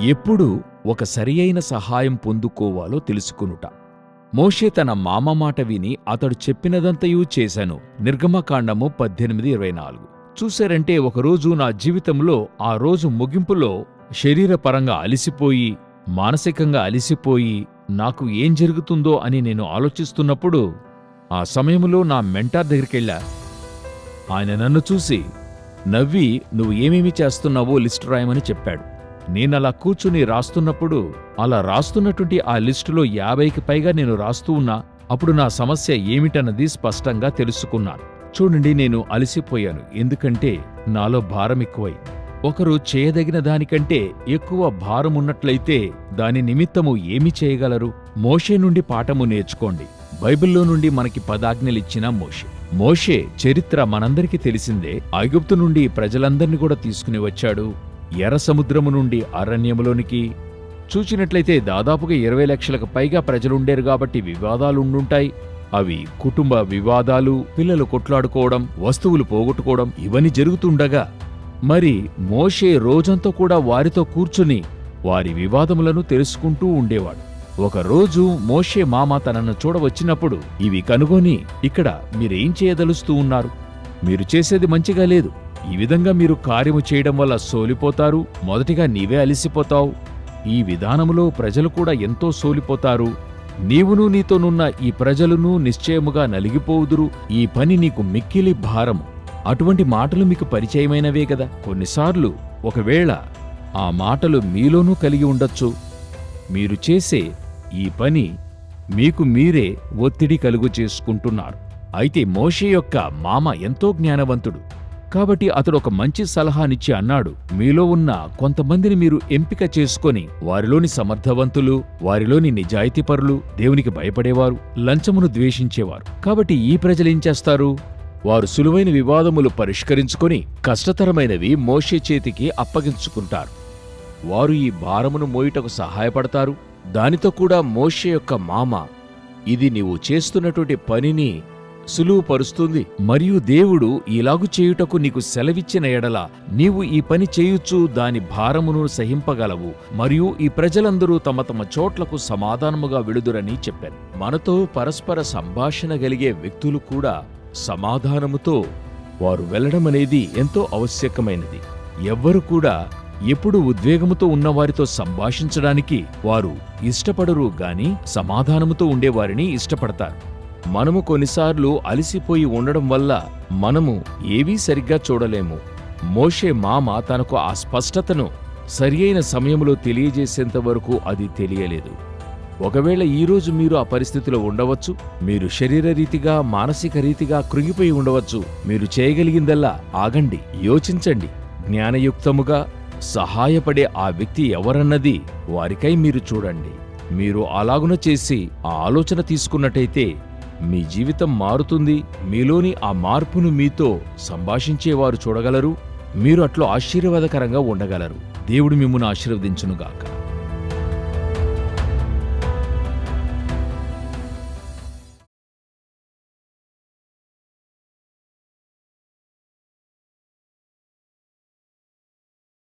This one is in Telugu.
ఎప్పుడు ఒక సరియైన సహాయం పొందుకోవాలో తెలుసుకునుట. మోషే తన మామ మాట విని అతడు చెప్పినదంతయూ చేశాను నిర్గమకాండము పద్దెనిమిది ఇరవై నాలుగు. చూశారంటే ఒకరోజు నా జీవితంలో ఆ రోజు ముగింపులో శరీరపరంగా అలిసిపోయి మానసికంగా అలిసిపోయి నాకు ఏం జరుగుతుందో అని నేను ఆలోచిస్తున్నప్పుడు ఆ సమయంలో నా మెంటార్ దగ్గరికెళ్ళా. ఆయన నన్ను చూసి నవ్వి నువ్వు ఏమేమి చేస్తున్నావో లిస్ట్ రాయమని చెప్పాడు. నేనలా కూర్చుని రాస్తున్నప్పుడు అలా రాస్తున్నటువంటి ఆ లిస్టులో యాభైకి పైగా నేను రాస్తూ ఉన్నా అప్పుడు నా సమస్య ఏమిటన్నది స్పష్టంగా తెలుసుకున్నాను. చూడండి నేను అలసిపోయాను. ఎందుకంటే నాలో భారం ఎక్కువైంది. ఒకరు చేయదగిన దానికంటే ఎక్కువ భారం ఉన్నట్లయితే దాని నిమిత్తము ఏమి చేయగలరు? మోషే నుండి పాఠము నేర్చుకోండి. బైబిల్లో నుండి మనకి పదాజ్ఞలిచ్చిన మోషే. మోషే చరిత్ర మనందరికీ తెలిసిందే. ఐగుప్తు నుండి ప్రజలందరినీ కూడా తీసుకుని వచ్చాడు. ఎర్ర సముద్రము నుండి అరణ్యములోనికి. చూచినట్లయితే దాదాపుగా ఇరవై లక్షలకు పైగా ప్రజలుండేరు కాబట్టి వివాదాలు ఉండుంటాయి. అవి కుటుంబ వివాదాలు పిల్లలు కొట్లాడుకోవడం వస్తువులు పోగొట్టుకోవడం ఇవన్నీ జరుగుతుండగా మరి మోషే రోజంతా కూడా వారితో కూర్చుని వారి వివాదములను తెలుసుకుంటూ ఉండేవాడు. ఒకరోజు మోషే మామ తనను చూడవచ్చినప్పుడు ఇవి కనుగొని ఇక్కడ మీరేం చేయదలుస్తూ ఉన్నారు? మీరు చేసేది మంచిగా లేదు. ఈ విధంగా మీరు కార్యము చేయడం వల్ల సోలిపోతారు. మొదటిగా నీవే అలిసిపోతావు. ఈ విధానములో ప్రజలు కూడా ఎంతో సోలిపోతారు. నీవును నీతోనున్న ఈ ప్రజలను నిశ్చయముగా నలిగిపోవుదురు. ఈ పని నీకు మిక్కిలి భారము. అటువంటి మాటలు మీకు పరిచయమైనవే కదా. కొన్నిసార్లు ఒకవేళ ఆ మాటలు మీలోనూ కలిగి ఉండొచ్చు. మీరు చేసే ఈ పని మీకు మీరే ఒత్తిడి కలుగు చేసుకుంటున్నారు. అయితే మోషే యొక్క మామ ఎంతో జ్ఞానవంతుడు. కాబట్టి అతడు ఒక మంచి సలహానిచ్చి అన్నాడు మీలో ఉన్న కొంతమందిని మీరు ఎంపిక చేసుకొని వారిలోని సమర్థవంతులు వారిలోని నిజాయితీపరులు దేవునికి భయపడేవారు లంచమును ద్వేషించేవారు. కాబట్టి ఈ ప్రజలేం చేస్తారు? వారు సులువైన వివాదములు పరిష్కరించుకొని కష్టతరమైనవి మోషే చేతికి అప్పగించుకుంటారు. వారు ఈ భారమును మోయుటకు సహాయపడతారు. దానితో కూడా మోషే యొక్క మామ ఇది నీవు చేస్తున్నటువంటి పనిని సులువుపరుస్తుంది. మరియు దేవుడు ఇలాగు చేయుటకు నీకు సెలవిచ్చిన ఎడల నీవు ఈ పని చేయుచు దాని భారమును సహింపగలవు. మరియు ఈ ప్రజలందరూ తమ తమ చోట్లకు సమాధానముగా విడుదురని చెప్పాను మనతో పరస్పర సంభాషణ కలిగే వ్యక్తులు కూడా సమాధానముతో వారు వెళ్ళడం అనేది ఎంతో ఆవశ్యకమైనది. ఎవ్వరు కూడా ఎప్పుడు ఉద్వేగముతో ఉన్నవారితో సంభాషించడానికి వారు ఇష్టపడరు గాని సమాధానముతో ఉండేవారిని ఇష్టపడతారు. మనము కొన్నిసార్లు అలసిపోయి ఉండడం వల్ల మనము ఏవీ సరిగ్గా చూడలేము. మోషే మామ తనకు ఆ స్పష్టతను సరియైన సమయంలో తెలియజేసేంత వరకు అది తెలియలేదు. ఒకవేళ ఈరోజు మీరు ఆ పరిస్థితిలో ఉండవచ్చు మీరు శరీరరీతిగా మానసిక రీతిగా కృంగిపోయి ఉండవచ్చు మీరు చేయగలిగిందల్లా ఆగండి యోచించండి. జ్ఞానయుక్తముగా సహాయపడే ఆ వ్యక్తి ఎవరన్నది వారికై మీరు చూడండి. మీరు అలాగున చేసి ఆ ఆలోచన తీసుకున్నట్టయితే మీ జీవితం మారుతుంది. మీలోని ఆ మార్పును మీతో సంభాషించేవారు చూడగలరు. మీరు అట్లు ఆశీర్వాదకరంగా ఉండగలరు. దేవుడు మిమ్మును ఆశీర్వదించునుగాక.